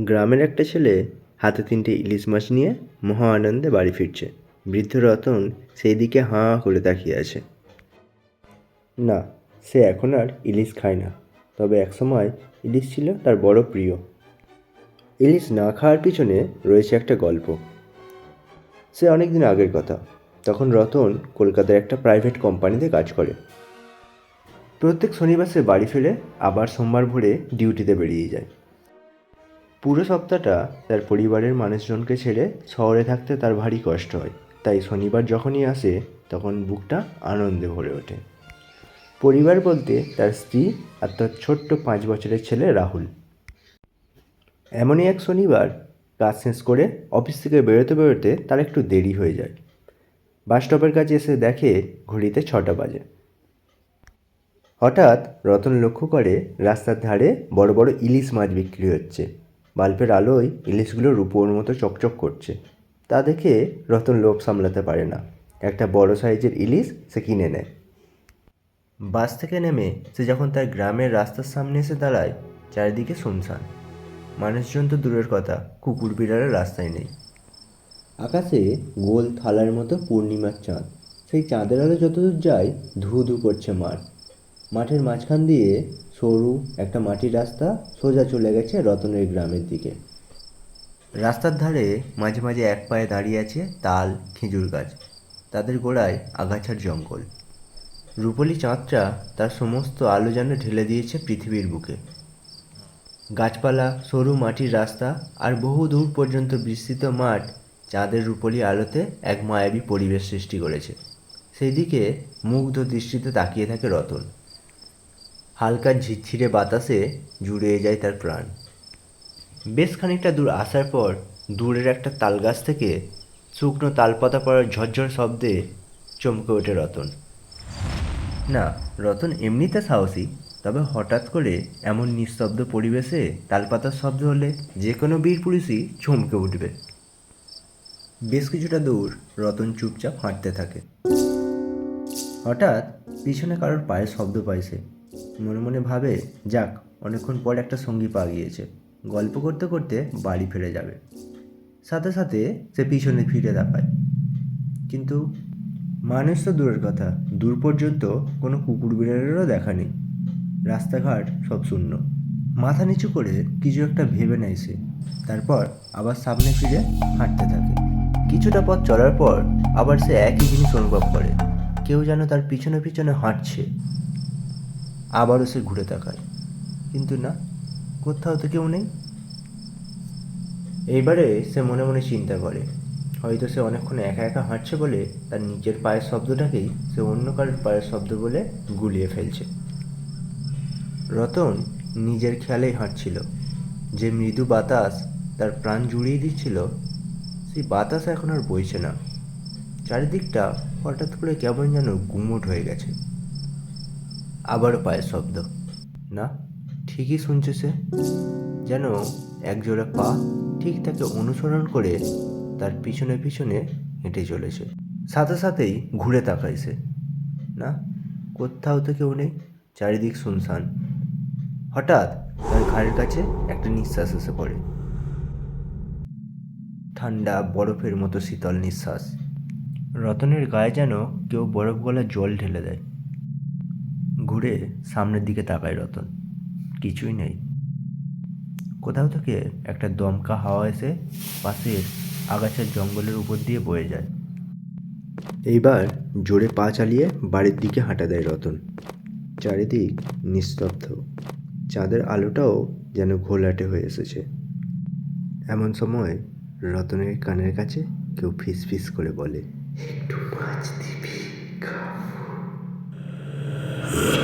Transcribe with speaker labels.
Speaker 1: গ্রামের একটা ছেলে হাতে তিনটে ইলিশ মাছ নিয়ে মহা আনন্দে বাড়ি ফিরছে। বৃদ্ধ রতন সেই দিকে হাঁ করে তাকিয়ে আছে। না, সে এখন আর ইলিশ খায় না। তবে একসময় ইলিশ ছিল তার বড় প্রিয়। ইলিশ না খাওয়ার পিছনে রয়েছে একটা গল্প। সে অনেক দিন আগের কথা। তখন রতন কলকাতার একটা প্রাইভেট কোম্পানিতে কাজ করে। প্রত্যেক শনিবার সে বাড়ি ফিরে আবার সোমবার ভোরে ডিউটিতে বেরিয়ে যায়। পুরো সপ্তাহটা তার পরিবারের মানুষজনকে ছেড়ে শহরে থাকতে তার ভারী কষ্ট হয়। তাই শনিবার যখনই আসে, তখন বুকটা আনন্দে ভরে ওঠে। পরিবার বলতে তার স্ত্রী আর তার ছোট্ট পাঁচ বছরের ছেলে রাহুল। এমনই এক শনিবার কাজ শেষ করে অফিস থেকে বেরোতে বেরোতে তার একটু দেরি হয়ে যায়। বাস স্টপের কাছে এসে দেখে ঘড়িতে ছটা বাজে। হঠাৎ রতন লক্ষ্য করে রাস্তার ধারে বড় বড় ইলিশ মাছ বিক্রি হচ্ছে। বাল্বের আলোয় ইলিশগুলো রূপোর মতো চকচক করছে। তা দেখে রতন লোভ সামলাতে পারে না। একটা বড় সাইজের ইলিশ সে কিনে নেয়। বাস থেকে নেমে সে যখন তার গ্রামের রাস্তার সামনে এসে দাঁড়ায়, চারিদিকে শুনশান। মানুষজন তো দূরের কথা, কুকুর বিড়ালের রাস্তায় নেই। আকাশে গোল থালার মতো পূর্ণিমার চাঁদ। সেই চাঁদের আলো যতদূর যায় ধু ধু করছে মাঠ। মাঠের মাঝখান দিয়ে সরু একটা মাটির রাস্তা সোজা চলে গেছে রতনের গ্রামের দিকে। রাস্তার ধারে মাঝে মাঝে এক পায়ে দাঁড়িয়ে আছে তাল, খেজুর গাছ। তাদের গোড়ায় আগাছার জঙ্গল। রূপলি চাঁদটা তার সমস্ত আলো যেন ঢেলে দিয়েছে পৃথিবীর বুকে। গাছপালা, সরু মাটির রাস্তা আর বহু দূর পর্যন্ত বিস্তৃত মাঠ চাঁদের রূপলি আলোতে এক মায়াবী পরিবেশ সৃষ্টি করেছে। সেই দিকে মুগ্ধ দৃষ্টিতে তাকিয়ে থাকে রতন। হালকা ঝিরঝিরে বাতাসে জুড়িয়ে যায় তার প্রাণ। বেশ খানিকটা দূর আসার পর দূরের একটা তাল গাছ থেকে শুকনো তালপাতা পড়ার ঝরঝর শব্দে চমকে ওঠে রতন। না, রতন এমনিতে সাহসী, তবে হঠাৎ করে এমন নিস্তব্ধ পরিবেশে তালপাতার শব্দ হলে যে কোনো বীর পুলিশই চমকে উঠবে। বেশ কিছুটা দূর রতন চুপচাপ হাঁটতে থাকে। হঠাৎ পিছনে কারোর পায়ের শব্দ পাইছে মনে মনে ভাবে, যাক, অনেকক্ষণ পর একটা সঙ্গী পাওয়া গিয়েছে। গল্প করতে করতে বাড়ি ফিরে যাবে। সাথে সাথে সে পিছনে ফিরে তাকায়। কিন্তু মানুষ তো দূরের কথা। দূর পর্যন্ত কোনো কুকুর বিড়ালেরও দেখা নেই। রাস্তাঘাট সব শূন্য। মাথা নিচু করে কিছু একটা ভেবে নেয় সে। তারপর আবার সামনে ফিরে হাঁটতে থাকে। কিছুটা পথ চলার পর আবার সে একই জিনিস অনুভব করে। কেউ যেন তার পিছনে পিছনে হাঁটছে। আবারও সে ঘুরে তাকায়। কিন্তু না, কোথাও তো কেউ নেই। এইবারে সে মনে মনে চিন্তা করে। হয়তো সে অনেকক্ষণ একা একা হাঁটছে বলে তার নিজের পায়ের শব্দটাকেই সে অন্য কারোর পায়ের শব্দ বলে গুলিয়ে ফেলছে। রতন নিজের খেয়ালেই হাঁটছিল। যে মৃদু বাতাস তার প্রাণ জুড়িয়ে দিচ্ছিল, সেই বাতাস এখন আর বইছে না। চারিদিকটা হঠাৎ করে কেমন যেন গুমোট হয়ে গেছে। আবারও পায়ের শব্দ। না, ঠিকই শুনছে সে। যেন একজোড়া পা ঠিক তাকে অনুসরণ করে তার পিছনে পিছনে হেঁটে চলেছে। সাথে সাথেই ঘুরে তাকায় সে না, কোথাও তো কেউ নেই, চারিদিক শুনশান। হঠাৎ তার ঘাড়ের কাছে একটা নিঃশ্বাস এসে পড়ে। ঠান্ডা বরফের মতো শীতল নিঃশ্বাস। রতনের গায়ে যেন কেউ বরফ গলা জল ঢেলে দেয়। ঘুরে সামনের দিকে তাকায় রতন। কিছুই নেই। কোথাও থেকে একটা দমকা হাওয়া এসে পাশের আগাছার জঙ্গলের উপর দিয়ে বয়ে যায়। এইবার জোরে পা চালিয়ে বাড়ির দিকে হাঁটা দেয় রতন। চারিদিক নিস্তব্ধ। চাঁদের আলোটাও যেন ঘোলাটে হয়ে এসেছে। এমন সময় রতনের কানের কাছে কেউ ফিস ফিস করে বলে, একটু মাছ দিবি Yeah.